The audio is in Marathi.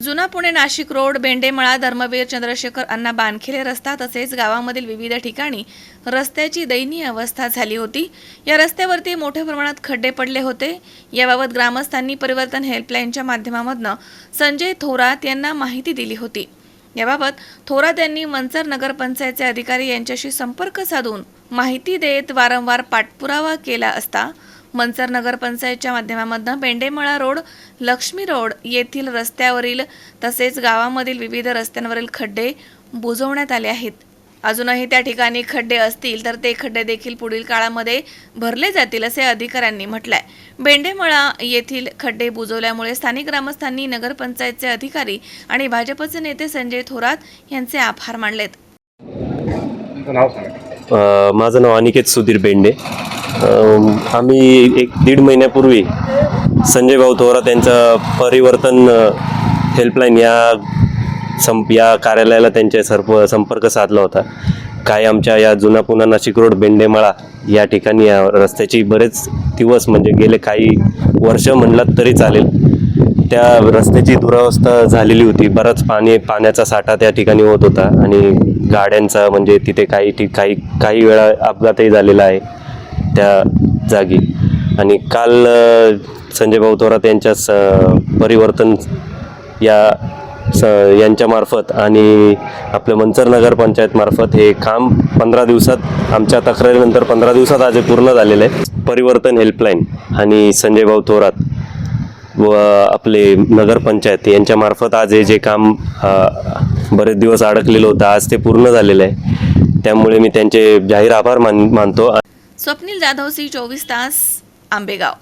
जुना पुणे नाशिक रोड बेंडेमळा धर्मवीर चंद्रशेखर अण्णा बानखेले रस्ता तसेच गावामधील विविध ठिकाणी रस्त्याची दयनीय अवस्था झाली होती. या रस्त्यावरती मोठ्या प्रमाणात खड्डे पडले होते. याबाबत ग्रामस्थांनी परिवर्तन हेल्पलाईनच्या माध्यमामधनं संजय थोरात यांना माहिती दिली होती. याबाबत थोरात यांनी मनसर नगरपंचायतचे अधिकारी यांच्याशी संपर्क साधून माहिती देत वारंवार पाठपुरावा केला असता मनसर नगरपंचायतच्या माध्यमामधनं बेंडेमळा रोड लक्ष्मी रोड येथील रस्त्यावरील तसेच गावामधील विविध रस्त्यांवरील खड्डे बुजवण्यात आले आहेत. अजूनही त्या ठिकाणी खड्डे असतील तर ते खड्डे देखील पुढील काळामध्ये भरले जातील असे अधिकाऱ्यांनी म्हटलंय. बेंडेमळा येथील खड्डे बुजवल्यामुळे स्थानिक ग्रामस्थांनी नगरपंचायतचे अधिकारी आणि भाजपचे नेते संजय थोरात यांचे आभार मानलेत. माझं नाव अनिकेत सुधीर बेंडे. अ, आम्ही एक दीड महिन्यापूर्वी संजय भाऊ थोरात यांचा परिवर्तन हेल्पलाईन या संप या कार्यालयाला त्यांच्या सर्प संपर्क साधला होता. काय आमच्या या जुना पुन्हा नाशिक रोड बेंडेमाळा या ठिकाणी या रस्त्याची बरेच दिवस म्हणजे गेले काही वर्ष म्हणलात तरी चालेल. त्या रस्त्याची दुरावस्था झालेली होती. बराच पाणी पाण्याचा साठा त्या ठिकाणी होत होता आणि गाड्यांचा म्हणजे तिथे काही ठिक काही काही वेळा अपघातही झालेला आहे त्या जागी. आणि काल संजय भाऊ थोरात यांच्या स परिवर्तन या स यांच्यामार्फत आणि आपलं मंचर नगर पंचायतमार्फत हे काम पंधरा दिवसात आमच्या तक्रारीनंतर पंधरा दिवसात आज हे पूर्ण झालेलं आहे. परिवर्तन हेल्पलाईन आणि संजय भाऊ थोरात व आपले नगरपंचायत यांच्यामार्फत आज हे जे काम बरेच दिवस अडकलेलं होतं आज ते पूर्ण झालेलं आहे. त्यामुळे मी त्यांचे जाहीर आभार मान मानतो. स्वप्नील जाधव सी चोवीस तास आंबेगाव.